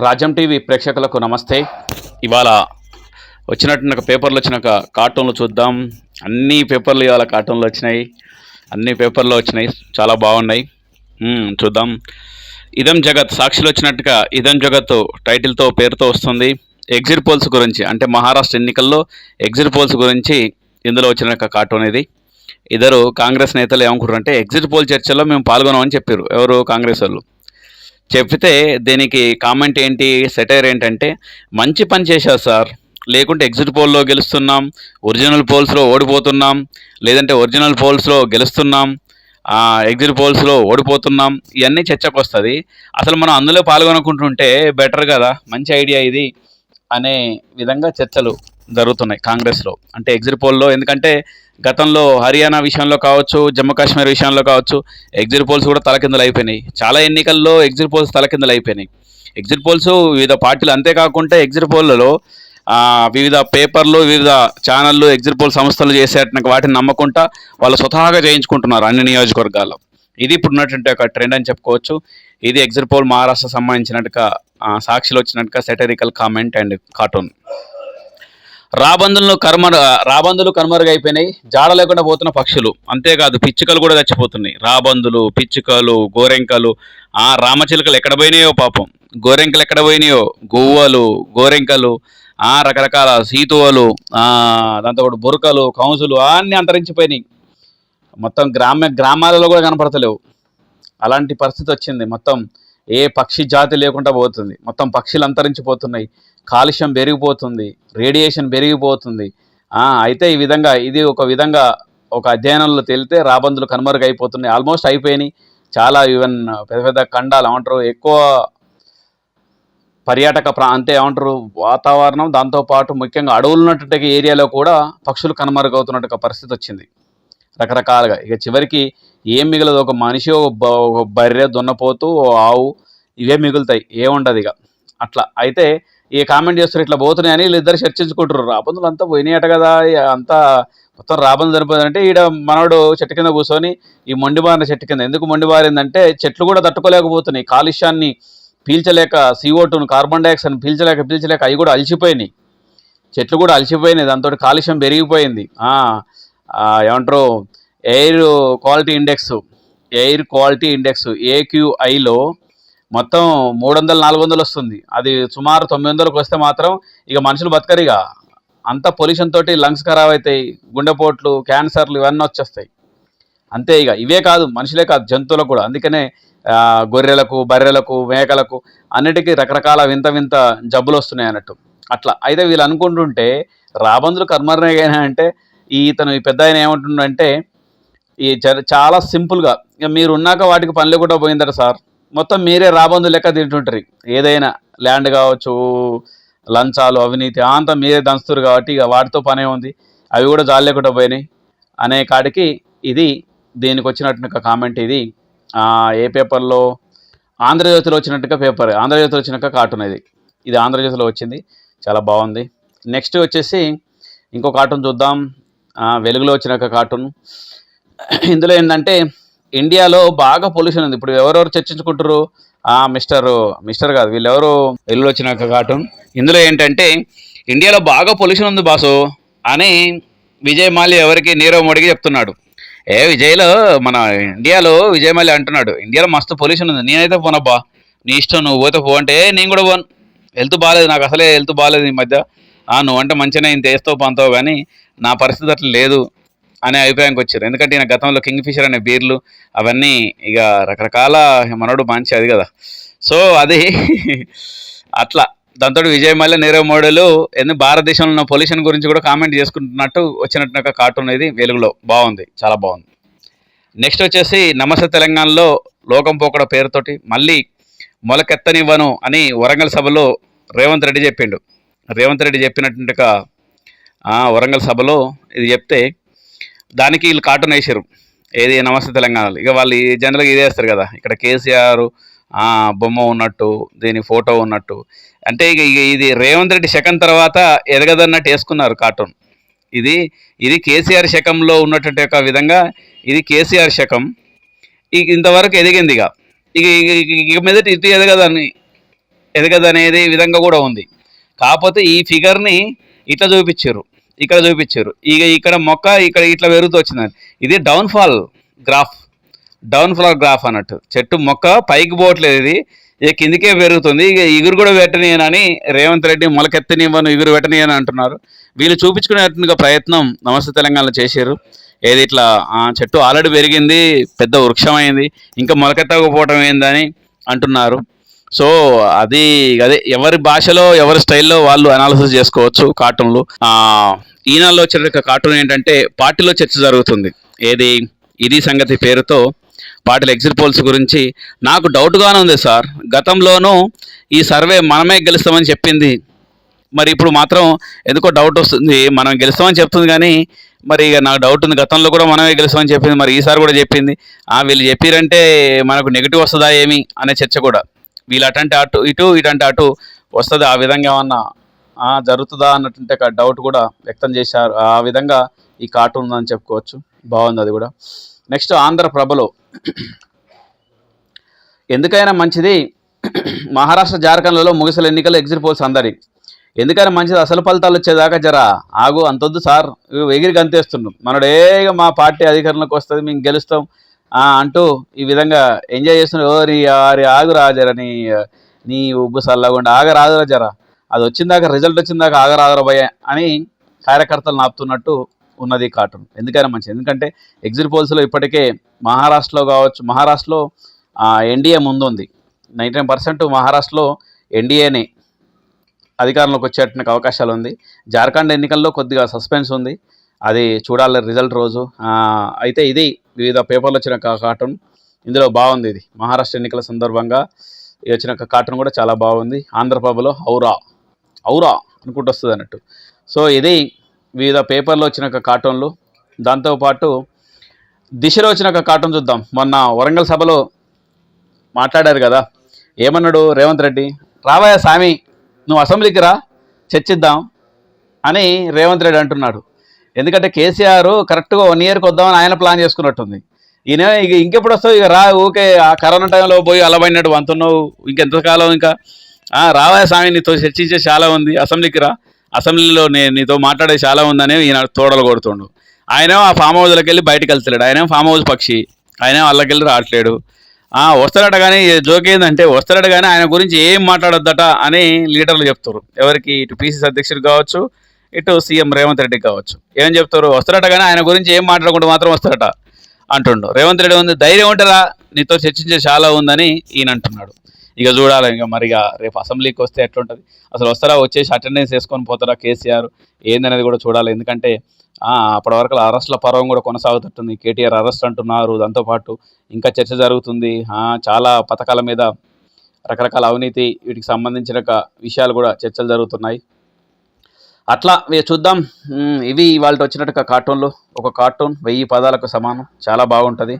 Rajam TV ప్రేక్షకులకు నమస్తే. ఇవాళ వచ్చినట్టు పేపర్లు వచ్చినాక కార్టూన్లు చూద్దాం. అన్ని పేపర్లు ఇవాళ కార్టూన్లు వచ్చినాయి. అన్ని పేపర్లు వచ్చినాయి. చాలా బాగున్నాయి. చూద్దాం. ఇదం జగత్ సాక్షిలో వచ్చినట్టుగా ఇదం జగత్ టైటిల్తో పేరుతో వస్తుంది. ఎగ్జిట్ పోల్స్ గురించి అంటే మహారాష్ట్ర ఎన్నికల్లో ఎగ్జిట్ పోల్స్ గురించి ఇందులో వచ్చిన కార్టూన్ ఇది. ఇద్దరు కాంగ్రెస్ నేతలు ఏమనుకుంటారంటే ఎగ్జిట్ పోల్ చర్చలో మేము పాల్గొనామని చెప్పారు ఎవరు? కాంగ్రెస్ వాళ్ళు. చెప్తే దీనికి కామెంట్ ఏంటి సెటైర్ ఏంటంటే మంచి పని చేశారు సార్. లేకుంటే ఎగ్జిట్ పోల్లో గెలుస్తున్నాం ఒరిజినల్ పోల్స్లో ఓడిపోతున్నాం లేదంటే ఒరిజినల్ పోల్స్లో గెలుస్తున్నాం ఎగ్జిట్ పోల్స్లో ఓడిపోతున్నాం ఇవన్నీ చర్చకు వస్తుంది. అసలు మనం అందులో పాల్గొనుకుంటుంటే బెటర్ కదా మంచి ఐడియా ఇది అనే విధంగా చర్చలు జరుగుతున్నాయి కాంగ్రెస్లో. అంటే ఎగ్జిట్ పోల్లో ఎందుకంటే గతంలో హర్యానా విషయంలో కావచ్చు జమ్మూ కాశ్మీర్ విషయంలో కావచ్చు ఎగ్జిట్ పోల్స్ కూడా తలకిందులు అయిపోయినాయి. చాలా ఎన్నికల్లో ఎగ్జిట్ పోల్స్ తలకిందులు అయిపోయినాయి. ఎగ్జిట్ పోల్స్ వివిధ పార్టీలు అంతేకాకుండా ఎగ్జిట్ పోల్లలో వివిధ పేపర్లు వివిధ ఛానళ్ళు ఎగ్జిట్ పోల్ సంస్థలు చేసేట వాటిని నమ్మకుండా వాళ్ళు స్వతహాగా చేయించుకుంటున్నారు అన్ని నియోజకవర్గాల్లో. ఇది ఇప్పుడు ఉన్నటువంటి ఒక ట్రెండ్ అని చెప్పుకోవచ్చు. ఇది ఎగ్జిట్ పోల్ మహారాష్ట్ర సంబంధించినట్టుగా సాక్షిలో వచ్చినట్టుగా సెటరికల్ కామెంట్ అండ్ కార్టూన్ రాబందులను కర్మ రాబందులు కనుమరుగైపోయినాయి జాడ లేకుండా పోతున్న పక్షులు. అంతేకాదు పిచ్చుకలు కూడా చచ్చిపోతున్నాయి. రాబందులు పిచ్చుకలు గోరెంకలు. ఆ రామచిలుకలు ఎక్కడ పోయినాయో పాపం. గోరెంకలు ఎక్కడ పోయినాయో? గువ్వలు గోరెంకలు ఆ రకరకాల సీతువలు దాంతో బురకలు కౌసులు అన్నీ అంతరించిపోయినాయి. మొత్తం గ్రామ గ్రామాలలో కూడా కనపడతలేవు. అలాంటి పరిస్థితి వచ్చింది. మొత్తం ఏ పక్షి జాతి లేకుండా పోతుంది. మొత్తం పక్షులు అంతరించిపోతున్నాయి. కాలుష్యం పెరిగిపోతుంది రేడియేషన్ పెరిగిపోతుంది. అయితే ఈ విధంగా ఇది ఒక విధంగా ఒక అధ్యయనంలో తేలితే రాబందులు కనుమరుగైపోతున్నాయి. ఆల్మోస్ట్ అయిపోయినాయి. చాలా ఈవెన్ పెద్ద పెద్ద ఖండాలు ఏమంటారు ఎక్కువ పర్యాటక ప్రా అంటే ఏమంటారు వాతావరణం దాంతోపాటు ముఖ్యంగా అడవులు ఉన్నటువంటి ఏరియాలో కూడా పక్షులు కనుమరుగవుతున్నట్టు పరిస్థితి వచ్చింది. రకరకాలుగా. ఇక చివరికి ఏం మిగలదు ఒక మనిషి ఒక ఒక బర్రె దున్నపోతూ ఓ ఆవు ఇవే మిగులుతాయి. ఏముండదు ఇక. అట్లా. అయితే ఈ కామెంట్ చేస్తారు ఇట్లా పోతున్నాయని వీళ్ళిద్దరు చర్చించుకుంటారు రాబందులు అంతా పోయినాయట కదా అంతా మొత్తం రాబందు చనిపోయిందంటే ఈడ మనోడు చెట్టు కింద కూర్చొని ఈ మొండిబారిన చెట్టు కింద ఎందుకు మొండిబారిందంటే చెట్లు కూడా తట్టుకోలేకపోతున్నాయి. కాలుష్యాన్ని పీల్చలేక సిఓ టూను కార్బన్ డైఆక్సైడ్ని పీల్చలేక పీల్చలేక అవి కూడా అలసిపోయినాయి. చెట్లు కూడా అలసిపోయినాయి దాంతో కాలుష్యం పెరిగిపోయింది. ఏమంటారు air quality index air quality index ఏక్యూఐలో మొత్తం మూడు వందలు నాలుగు వందలు వస్తుంది. అది సుమారు తొమ్మిది వందలకు వస్తే మాత్రం ఇక మనుషులు బతకరిగా అంత పొల్యూషన్ తోటి లంగ్స్ ఖరాబ్ అవుతాయి గుండెపోట్లు క్యాన్సర్లు ఇవన్నీ వచ్చేస్తాయి. అంతే ఇక. ఇవే కాదు మనుషులే కాదు జంతువులకు కూడా. అందుకనే గొర్రెలకు బర్రెలకు మేకలకు అన్నిటికీ రకరకాల వింత వింత జబ్బులు వస్తున్నాయి అన్నట్టు. అట్లా. అయితే వీళ్ళు అనుకుంటుంటే రాబందులు కర్మరనైనా అంటే ఈ ఇతను ఈ పెద్ద ఆయన ఏమంటుండంటే ఈ చాలా సింపుల్గా. ఇక మీరు ఉన్నాక వాటికి పని లేకుండా పోయిందట సార్. మొత్తం మీరే రాబందు లెక్క తింటుంటారు. ఏదైనా ల్యాండ్ కావచ్చు లంచాలు అవినీతి అంతా మీరే దంచుతారు కాబట్టి ఇక వాటితో పనే ఉంది. అవి కూడా జాలి లేకుండా పోయినాయి. అనే కాడికి ఇది దీనికి వచ్చినట్టు కామెంట్ ఇది. ఏ పేపర్లో? ఆంధ్రజ్యోతిలో వచ్చినట్టుగా పేపర్ ఆంధ్రజ్యోతిలో వచ్చినాక కార్టూన్ ఇది. ఇది ఆంధ్రజ్యోతిలో వచ్చింది. చాలా బాగుంది. నెక్స్ట్ వచ్చేసి ఇంకో కార్టూన్ చూద్దాం. వెలుగులో వచ్చినాక కార్టూన్. ఇందులో ఏంటంటే ఇండియాలో బాగా పొల్యూషన్ ఉంది. ఇప్పుడు ఎవరెవరు చర్చించుకుంటారు ఆ మిస్టర్ మిస్టర్ కాదు వీళ్ళెవరు వెలుగులో వచ్చినాక కార్టూన్ ఇందులో ఏంటంటే ఇండియాలో బాగా పొల్యూషన్ ఉంది బాసు అని విజయ్ మాల్యా ఎవరికి నీరవ్ మోడీకి చెప్తున్నాడు. ఏ విజయ్లో మన ఇండియాలో విజయ్ మాల్యా అంటున్నాడు ఇండియాలో మస్తు పొల్యూషన్ ఉంది. నేనైతే పోనబ్బా నీ ఇష్టం నువ్వు పోతే పో అంటే నేను కూడా పోను. హెల్త్ బాగాలేదు నాకు అసలే హెల్త్ బాగాలేదు ఈ మధ్య. ఆ, నువ్వంటే మంచిగా ఇంత చేస్తావు పంతావు కానీ నా పరిస్థితి అట్లా లేదు. అనే అభిప్రాయం వచ్చారు. ఎందుకంటే ఈయన గతంలో కింగ్ ఫిషర్ అనే బీర్లు అవన్నీ ఇక రకరకాల మనోడు మంచి అది కదా. సో అది అట్లా. దాంతో విజయ్ మల్య నీరవ్ మోడీలు ఎందుకు భారతదేశంలో ఉన్న పొల్యూషన్ గురించి కూడా కామెంట్ చేసుకుంటున్నట్టు వచ్చినట్టు ఒక కార్టూన్ ఇది వెలుగులో. బాగుంది. చాలా బాగుంది. నెక్స్ట్ వచ్చేసి నమస్తే తెలంగాణలో లోకం పోకడ పేరుతోటి మళ్ళీ మొలకెత్తనివ్వను అని వరంగల్ సభలో రేవంత్ రెడ్డి చెప్పిండు. రేవంత్ రెడ్డి చెప్పినట్టుగా వరంగల్ సభలో ఇది చెప్తే దానికి వీళ్ళు కార్టూన్ వేసారు ఏది నమస్తే తెలంగాణలో. ఇక వాళ్ళు ఈ జనరల్గా ఇది వేస్తారు కదా. ఇక్కడ కేసీఆర్ బొమ్మ ఉన్నట్టు దీని ఫోటో ఉన్నట్టు. అంటే ఇక ఇక ఇది రేవంత్ రెడ్డి శకం తర్వాత ఎదగదన్నట్టు వేసుకున్నారు కార్టూన్ ఇది ఇది కేసీఆర్ శకంలో ఉన్నటువంటి ఒక విధంగా ఇది కేసీఆర్ శకం. ఇక ఇంతవరకు ఎదిగింది ఇక. ఇక ఇక- మీదట ఇటు ఎదగదని ఎదగదనేది విధంగా కూడా ఉంది. కాకపోతే ఈ ఫిగర్ని ఇట్లా చూపించారు ఇక్కడ చూపించారు. ఇక ఇక్కడ మొక్క ఇక్కడ ఇట్లా పెరుగుతూ వచ్చిందని ఇది డౌన్ఫాల్ గ్రాఫ్ డౌన్ఫాల్ గ్రాఫ్ అన్నట్టు. చెట్టు మొక్క పైకి పోవట్లేదు ఇది. ఇక కిందికే పెరుగుతుంది. ఇక ఇగురు కూడా పెట్టనీయనని రేవంత్ రెడ్డి మొలకెత్తనివ్వను ఇగురు పెట్టనీయని అంటున్నారు. వీళ్ళు చూపించుకునేట్టుగా ప్రయత్నం నమస్తే తెలంగాణలో చేశారు. ఏది ఇట్లా ఆ చెట్టు ఆల్రెడీ పెరిగింది పెద్ద వృక్షమైంది ఇంకా మొలకెత్తకపోవటం ఏందని అంటున్నారు. సో అది అదే ఎవరి భాషలో ఎవరి స్టైల్లో వాళ్ళు అనాలిసిస్ చేసుకోవచ్చు కార్టూన్లు. ఈనాల్లో వచ్చిన కార్టూన్ ఏంటంటే పార్టీలో చర్చ జరుగుతుంది. ఏది? ఇది సంగతి పేరుతో పార్టీల ఎగ్జిట్ పోల్స్ గురించి నాకు డౌట్గానే ఉంది సార్. గతంలోనూ ఈ సర్వే మనమే గెలుస్తామని చెప్పింది. మరి ఇప్పుడు మాత్రం ఎందుకో డౌట్ వస్తుంది. మనం గెలుస్తామని చెప్తుంది కానీ మరి ఇక నాకు డౌట్ ఉంది. గతంలో కూడా మనమే గెలుస్తామని చెప్పింది. మరి ఈసారి కూడా చెప్పింది. ఆ వీళ్ళు చెప్పిరంటే మనకు నెగిటివ్ వస్తుందా ఏమి? అనే చర్చ కూడా. వీళ్ళు అటంటే అటు ఇటు ఇటంటే అటు వస్తుంది. ఆ విధంగా ఏమన్నా జరుగుతుందా అన్నటువంటి ఒక డౌట్ కూడా వ్యక్తం చేశారు. ఆ విధంగా ఈ కార్టూన్ ఉందని చెప్పుకోవచ్చు. బాగుంది అది కూడా. నెక్స్ట్ ఆంధ్రప్రభలో ఎందుకైనా మంచిది. మహారాష్ట్ర జార్ఖండ్లలో ముగిసలు ఎన్నికలు ఎగ్జిట్ పోల్స్ అందరి. ఎందుకైనా మంచిది. అసలు ఫలితాలు వచ్చేదాకా జరా ఆగు అంతొద్దు సార్. ఎగిరి గంతేస్తున్నాం. మనడేగా మా పార్టీ అధికారంలోకి వస్తుంది మేము గెలుస్తాం. అంటూ ఈ విధంగా ఎంజాయ్ చేస్తున్నారు. ఓరి నీ ఆరి ఆగురా జరా నీ నీ ఉబ్బు సల్లగుండా ఆగరాదురా జరా అది వచ్చిందాక రిజల్ట్ వచ్చిందాక ఆగరాదురా భయ అని కార్యకర్తలు నాపుతున్నట్టు ఉన్నది కార్టూన్ ఎందుకైనా మంచిది. ఎందుకంటే ఎగ్జిట్ పోల్స్లో ఇప్పటికే మహారాష్ట్రలో కావచ్చు మహారాష్ట్రలో ఎన్డీఏ ముందుంది. నైంటీ నైన్ పర్సెంట్ మహారాష్ట్రలో ఎన్డీఏనే అధికారంలోకి వచ్చేటువంటి అవకాశాలు ఉంది జార్ఖండ్ ఎన్నికల్లో కొద్దిగా సస్పెన్స్ ఉంది. అది చూడాలి రిజల్ట్ రోజు. అయితే ఇది వివిధ పేపర్లు వచ్చిన కార్టూన్. ఇందులో బాగుంది ఇది. మహారాష్ట్ర ఎన్నికల సందర్భంగా వచ్చిన కార్టూన్ కూడా చాలా బాగుంది. ఆంధ్రప్రభలో ఔరా. ఔరా అనుకుంటూ వస్తుంది అన్నట్టు. సో ఇది వివిధ పేపర్లో వచ్చిన కార్టూన్లు. దాంతోపాటు దిశలో వచ్చిన కార్టూన్ చూద్దాం. మొన్న వరంగల్ సభలో మాట్లాడారు కదా. ఏమన్నాడు రేవంత్ రెడ్డి? రావయ్య సామి నువ్వు అసెంబ్లీకి రా చర్చిద్దాం అని రేవంత్ రెడ్డి అంటున్నాడు. ఎందుకంటే కేసీఆర్ కరెక్ట్గా వన్ ఇయర్కి వద్దామని ఆయన ప్లాన్ చేసుకున్నట్టుంది. ఈయన ఇక ఇంకెప్పుడు వస్తావు? ఇక రా ఊకే ఆ కరోనా టైంలో పోయి అలవైనట్టు వంతున్నావు. ఇంకెంతకాలం ఇంకా? రావా రావయ్య స్వామి నీతో చర్చించే చాలా ఉంది. అసెంబ్లీకి రా. అసెంబ్లీలో నేను నీతో మాట్లాడే చాలా ఉందని ఈయన తోడలు కొడుతుండు. ఆయన ఆ ఫామ్ హౌస్లోకి వెళ్ళి బయటకు వెళ్తలేడు. ఆయన ఫామ్ హౌస్ పక్షి. ఆయన వాళ్ళకెళ్ళి రావట్లేడు. ఆ, వస్తాడట కానీ జోక్ ఏంటంటే వస్తాడట కానీ ఆయన గురించి ఏం మాట్లాడొద్దట అని లీడర్లు చెప్తారు ఎవరికి? ఇటు పీసీసీ అధ్యక్షుడు కావచ్చు ఇటు సీఎం రేవంత్ రెడ్డి కావచ్చు. ఏం చెప్తారు? వస్తారట కానీ ఆయన గురించి ఏం మాట్లాడకుండా మాత్రం వస్తారట అంటుండు. రేవంత్ రెడ్డి ఉంది ధైర్యం ఉంటారా నీతో చర్చించే చాలా ఉందని ఈయన అంటున్నాడు. ఇక చూడాలి ఇంకా మరి ఇక రేపు అసెంబ్లీకి వస్తే ఎట్లుంటుంది? అసలు వస్తారా? వచ్చేసి అటెండెన్స్ వేసుకొని పోతారా కేసీఆర్? ఏందనేది కూడా చూడాలి. ఎందుకంటే అప్పటి వరకు అరెస్ట్ల పర్వం కూడా కొనసాగుతుంటుంది కేటీఆర్ అరెస్ట్ అంటున్నారు. దాంతోపాటు ఇంకా చర్చ జరుగుతుంది. చాలా పథకాల మీద రకరకాల అవినీతి వీటికి సంబంధించిన విషయాలు కూడా చర్చలు జరుగుతున్నాయి. అట్లా ఇక చూద్దాం. ఇవి వాళ్ళకి వచ్చినట్టుగా కార్టూన్లు ఒక కార్టూన్ వెయ్యి పదాలకు సమానం. చాలా బాగుంటుంది.